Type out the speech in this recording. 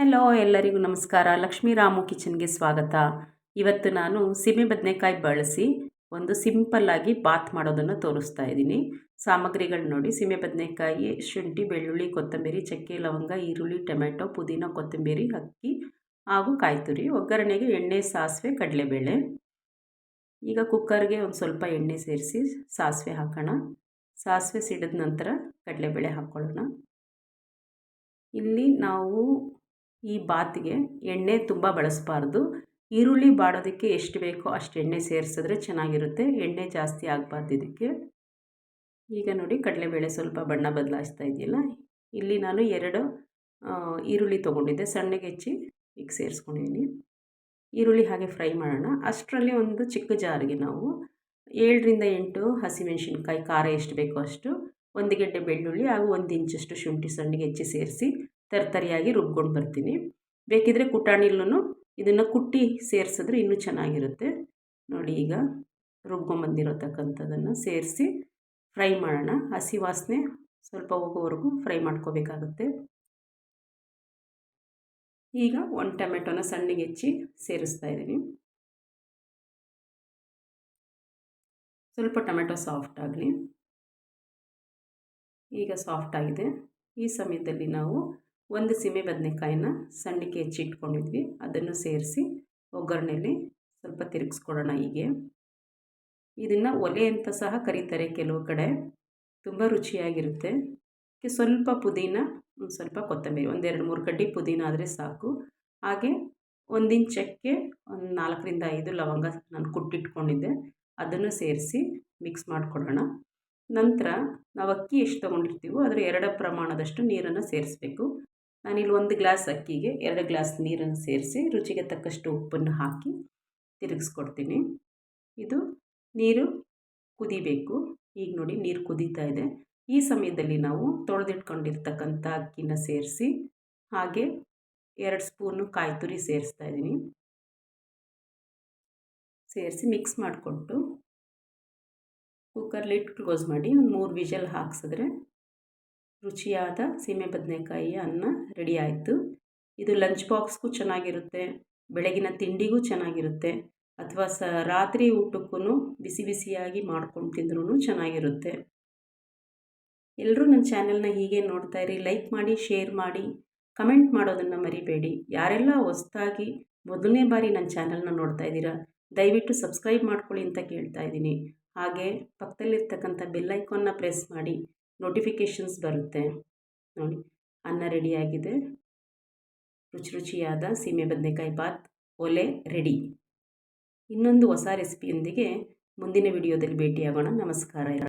Hello ಎಲ್ಲರಿಗೂ ನಮಸ್ಕಾರ. ಲಕ್ಷ್ಮೀ ರಾಮು ಕಿಚನ್ಗೆ ಸ್ವಾಗತ. ಇವತ್ತು ನಾನು ಸೀಮೆ ಬದನೆಕಾಯಿ ಬಳಸಿ ಒಂದು ಸಿಂಪಲ್ಲಾಗಿ ಬಾತ್ ಮಾಡೋದನ್ನು ತೋರಿಸ್ತಾ ಇದ್ದೀನಿ. ಸಾಮಗ್ರಿಗಳು ನೋಡಿ, ಸೀಮೆ ಬದನೆಕಾಯಿ, ಶುಂಠಿ, ಬೆಳ್ಳುಳ್ಳಿ, ಕೊತ್ತಂಬರಿ, ಚಕ್ಕೆ, ಲವಂಗ, ಈರುಳ್ಳಿ, ಟೊಮೆಟೊ, ಪುದೀನ, ಕೊತ್ತಂಬರಿ, ಅಕ್ಕಿ ಹಾಗೂ ಕಾಯಿ ತುರಿ ಒಗ್ಗರಣೆಗೆ ಎಣ್ಣೆ, ಸಾಸಿವೆ, ಕಡಲೆಬೇಳೆ. ಈಗ ಕುಕ್ಕರ್ಗೆ ಒಂದು ಸ್ವಲ್ಪ ಎಣ್ಣೆ ಸೇರಿಸಿ ಸಾಸಿವೆ ಹಾಕೋಣ. ಸಾಸಿವೆ ಸಿಡಿದ ನಂತರ ಕಡಲೆಬೇಳೆ ಹಾಕ್ಕೊಳ್ಳೋಣ ಇಲ್ಲಿ ನಾವು ಈ ಬಾತಿಗೆ ಎಣ್ಣೆ ತುಂಬ ಬಳಸಬಾರ್ದು. ಈರುಳ್ಳಿ ಬಾಡೋದಕ್ಕೆ ಎಷ್ಟು ಬೇಕೋ ಅಷ್ಟು ಎಣ್ಣೆ ಸೇರಿಸಿದ್ರೆ ಚೆನ್ನಾಗಿರುತ್ತೆ. ಎಣ್ಣೆ ಜಾಸ್ತಿ ಆಗಬಾರ್ದು ಇದಕ್ಕೆ. ಈಗ ನೋಡಿ ಕಡಲೆಬೇಳೆ ಸ್ವಲ್ಪ ಬಣ್ಣ ಬದಲಾಯಿಸ್ತಾ ಇದೆಯಲ್ಲ. ಇಲ್ಲಿ ನಾನು ಎರಡು ಈರುಳ್ಳಿ ತೊಗೊಂಡಿದ್ದೆ. ಸಣ್ಣಗೆ ಹೆಚ್ಚಿ ಈಗ ಸೇರಿಸ್ಕೊಂಡಿದ್ದೀನಿ ಈರುಳ್ಳಿ ಹಾಗೆ ಫ್ರೈ ಮಾಡೋಣ. ಅಷ್ಟರಲ್ಲಿ ಒಂದು ಚಿಕ್ಕ ಜಾರಿಗೆ ನಾವು ಏಳರಿಂದ ಎಂಟು ಹಸಿಮೆಣ್ಸಿನ್ಕಾಯಿ ಖಾರ ಎಷ್ಟು ಬೇಕೋ ಅಷ್ಟು, ಒಂದು ಗೆಡ್ಡೆ ಬೆಳ್ಳುಳ್ಳಿ ಹಾಗೂ ಒಂದು ಇಂಚಷ್ಟು ಶುಂಠಿ ಸಣ್ಣಗೆ ಹೆಚ್ಚಿ ಸೇರಿಸಿ ತರ್ತರಿಯಾಗಿ ರುಬ್ಕೊಂಡು ಬರ್ತೀನಿ. ಬೇಕಿದ್ದರೆ ಕುಟಾಣಿಲೂ ಇದನ್ನು ಕುಟ್ಟಿ ಸೇರಿಸಿದ್ರೆ ಇನ್ನೂ ಚೆನ್ನಾಗಿರುತ್ತೆ. ನೋಡಿ ಈಗ ರುಬ್ಕೊಂಬಂದಿರತಕ್ಕಂಥದ್ದನ್ನು ಸೇರಿಸಿ ಫ್ರೈ ಮಾಡೋಣ. ಹಸಿ ವಾಸನೆ ಸ್ವಲ್ಪ ಹೋಗೋವರೆಗೂ ಫ್ರೈ ಮಾಡ್ಕೋಬೇಕಾಗುತ್ತೆ. ಈಗ ಒಂದು ಟೊಮೆಟೊನ ಸಣ್ಣಗೆ ಹೆಚ್ಚಿ ಸೇರಿಸ್ತಾ ಇದ್ದೀನಿ. ಸ್ವಲ್ಪ ಟೊಮೆಟೊ ಸಾಫ್ಟ್ ಆಗಲಿ. ಈಗ ಸಾಫ್ಟ್ ಆಗಿದೆ. ಈ ಸಮಯದಲ್ಲಿ ನಾವು ಒಂದು ಸೀಮೆ ಬದನೆಕಾಯಿನ ಸಣ್ಣಕ್ಕೆ ಹೆಚ್ಚಿಟ್ಕೊಂಡಿದ್ವಿ ಅದನ್ನು ಸೇರಿಸಿ ಒಗ್ಗರಣೆಯಲ್ಲಿ ಸ್ವಲ್ಪ ತಿರುಗಿಸ್ಕೊಡೋಣ ಹೀಗೆ. ಇದನ್ನು ಒಲೆ ಅಂತ ಸಹ ಕರೀತಾರೆ ಕೆಲವು ಕಡೆ. ತುಂಬ ರುಚಿಯಾಗಿರುತ್ತೆ. ಸ್ವಲ್ಪ ಪುದೀನ, ಒಂದು ಸ್ವಲ್ಪ ಕೊತ್ತಂಬರಿ ಒಂದೆರಡು ಮೂರು ಕಡ್ಡಿ ಪುದೀನ ಆದರೆ ಸಾಕು. ಹಾಗೆ ಒಂದಿನ ಚಕ್ಕೆ ಒಂದು ನಾಲ್ಕರಿಂದ ಐದು ಲವಂಗ ನಾನು ಕುಟ್ಟಿಟ್ಕೊಂಡಿದ್ದೆ. ಅದನ್ನು ಸೇರಿಸಿ ಮಿಕ್ಸ್ ಮಾಡಿಕೊಡೋಣ ನಂತರ ನಾವು ಅಕ್ಕಿ ಎಷ್ಟು ತೊಗೊಂಡಿರ್ತೀವೋ ಅದರ ಎರಡು ಪ್ರಮಾಣದಷ್ಟು ನೀರನ್ನು ಸೇರಿಸ್ಬೇಕು. ನಾನಿಲ್ಲಿ ಒಂದು ಗ್ಲಾಸ್ ಅಕ್ಕಿಗೆ ಎರಡು ಗ್ಲಾಸ್ ನೀರನ್ನು ಸೇರಿಸಿ ರುಚಿಗೆ ತಕ್ಕಷ್ಟು ಉಪ್ಪನ್ನು ಹಾಕಿ ತಿರುಗಿಸ್ಕೊಡ್ತೀನಿ. ಇದು ನೀರು ಕುದಿಬೇಕು. ಈಗ ನೋಡಿ ನೀರು ಕುದೀತಾ ಇದೆ. ಈ ಸಮಯದಲ್ಲಿ ನಾವು ತೊಳೆದಿಟ್ಕೊಂಡಿರ್ತಕ್ಕಂಥ ಅಕ್ಕಿನ ಸೇರಿಸಿ ಹಾಗೆ ಎರಡು ಸ್ಪೂನು ಕಾಯಿ ತುರಿ ಸೇರಿಸ್ತಾ ಇದ್ದೀನಿ. ಸೇರಿಸಿ ಮಿಕ್ಸ್ ಮಾಡಿಕೊಟ್ಟು ಕುಕ್ಕರ್ ಲಿಟ್ ಕ್ಲೋಸ್ ಮಾಡಿ ಒಂದು ಮೂರು ವಿಷಲ್ ಹಾಕ್ಸಿದ್ರೆ ರುಚಿಯಾದ ಸೀಮೆ ಬದನೆಕಾಯಿ ಅನ್ನ ರೆಡಿ ಆಯಿತು. ಇದು ಲಂಚ್ ಬಾಕ್ಸ್ಗೂ ಚೆನ್ನಾಗಿರುತ್ತೆ, ಬೆಳಗಿನ ತಿಂಡಿಗೂ ಚೆನ್ನಾಗಿರುತ್ತೆ, ಅಥವಾ ಸ, ರಾತ್ರಿ ಊಟಕ್ಕೂ ಬಿಸಿ ಬಿಸಿಯಾಗಿ ಮಾಡ್ಕೊಂಡು ತಿಂದ್ರೂ ಚೆನ್ನಾಗಿರುತ್ತೆ. ಎಲ್ಲರೂ ನನ್ನ ಚಾನೆಲ್ನ ಹೀಗೆ ನೋಡ್ತಾ ಇರಿ ಲೈಕ್ ಮಾಡಿ ಶೇರ್ ಮಾಡಿ ಕಮೆಂಟ್ ಮಾಡೋದನ್ನು ಮರಿಬೇಡಿ. ಯಾರೆಲ್ಲ ಹೊಸ್ದಾಗಿ ಮೊದಲನೇ ಬಾರಿ ನನ್ನ ಚಾನೆಲ್ನ ನೋಡ್ತಾ ಇದ್ದೀರಾ, ದಯವಿಟ್ಟು ಸಬ್ಸ್ಕ್ರೈಬ್ ಮಾಡ್ಕೊಳ್ಳಿ ಅಂತ ಕೇಳ್ತಾ ಇದ್ದೀನಿ. ಹಾಗೆ ಪಕ್ಕದಲ್ಲಿರ್ತಕ್ಕಂಥ ಬೆಲ್ಲೈಕಾನ್ನ ಪ್ರೆಸ್ ಮಾಡಿ ನೋಟಿಫಿಕೇಷನ್ಸ್ ಬರುತ್ತೆ. ನೋಡಿ, ಅನ್ನ ರೆಡಿಯಾಗಿದೆ ರುಚಿ ರುಚಿಯಾದ ಸೀಮೆ ಬದನೆಕಾಯಿ ಬಾತ್, ಒಲೆ ರೆಡಿ ಇನ್ನೊಂದು ಹೊಸ ರೆಸಿಪಿಯೊಂದಿಗೆ ಮುಂದಿನ ವಿಡಿಯೋದಲ್ಲಿ ಭೇಟಿಯಾಗೋಣ. ನಮಸ್ಕಾರ.